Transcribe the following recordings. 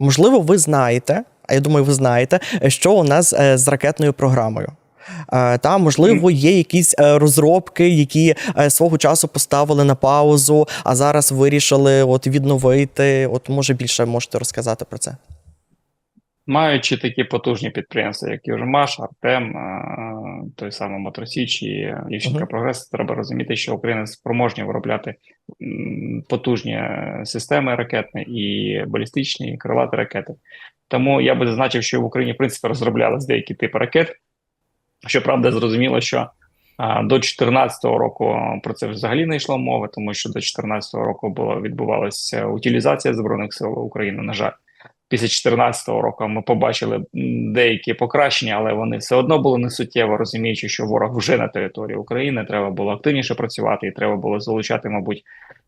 Можливо, ви знаєте, а я думаю, ви знаєте, що у нас е, з ракетною програмою. Е, Та, можливо, є якісь е, розробки, які свого часу поставили на паузу, а зараз вирішили от відновити. От може більше можете розказати про це. Маючи такі потужні підприємства, як Южмаш, Артем, той самий Мотросіч і Мгм. Прогрес, треба розуміти, що Україна спроможні виробляти потужні системи ракетні і балістичні, і крилаті ракети. Тому я би зазначив, що в Україні в принципі розроблялись деякі типи ракет. Щоправда, зрозуміло, що а, до 2014 року про це взагалі не йшло мови, тому що до 2014 року було відбувалася утилізація збройних сил України. На жаль, після 2014 року ми побачили деякі покращення, але вони все одно були несуттєво, розуміючи, що ворог вже на території України. Треба було активніше працювати, і треба було залучати, мабуть,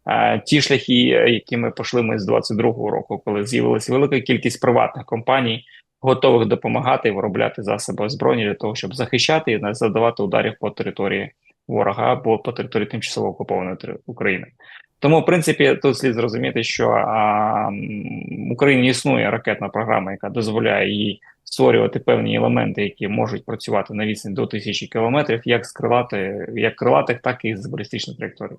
е, ті шляхи, якими пішли ми з 22-го року, коли з'явилася велика кількість приватних компаній, готових допомагати і виробляти засоби озброєння для того, щоб захищати і не завдавати ударів по території ворога або по території тимчасово окупованої України. Тому, в принципі, тут слід зрозуміти, що а, в Україні існує ракетна програма, яка дозволяє їй створювати певні елементи, які можуть працювати на відстані до тисячі кілометрів, як з крилати, як крилатих, так і з балістичних траєкторій.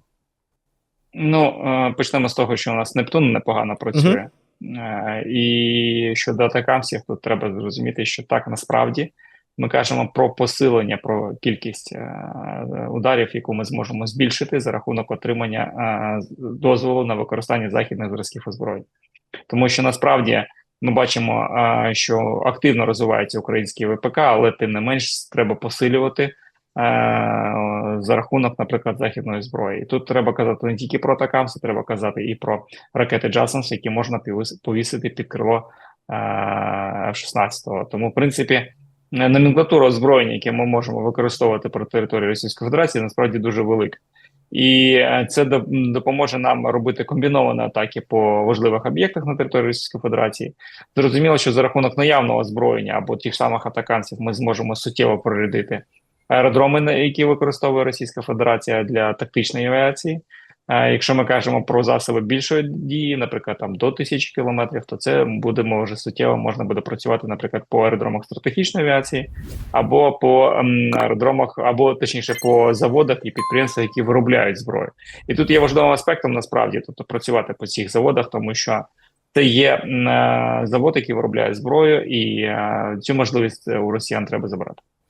Ну, е, почнемо з того, що у нас Нептун непогано працює. Е, І щодо атакамсів, тут треба зрозуміти, що так насправді ми кажемо про посилення, про кількість е, ударів, яку ми зможемо збільшити за рахунок отримання е, дозволу на використання західних зразків озброєнь. Тому що насправді ми бачимо, е, що активно розвивається український ВПК, але тим не менш треба посилювати. За рахунок, наприклад, західної зброї, і тут треба казати не тільки про атакамси, треба казати і про ракети Джасенс, які можна повіс- повісити під крило е, F-16. Тому, в принципі, номенклатура озброєння, яке ми можемо використовувати проти території Російської Федерації, насправді дуже велика. І е, це допоможе нам робити комбіновані атаки по важливих об'єктах на території Російської Федерації. Зрозуміло, що за рахунок наявного озброєння або тих самих атаканців ми зможемо суттєво прорядити аеродроми, які використовує Російська Федерація для тактичної авіації. Якщо ми кажемо про засоби більшої дії, наприклад, там до тисячі кілометрів, то це буде може суттєво можна буде працювати, наприклад, по аеродромах стратегічної авіації, або по ем, аеродромах, або точніше по заводах і підприємствах, які виробляють зброю. І тут є важливим аспектом насправді, тобто працювати по цих заводах, тому що це є е, завод, який виробляє зброю, і е, цю можливість е, у росіян треба забрати.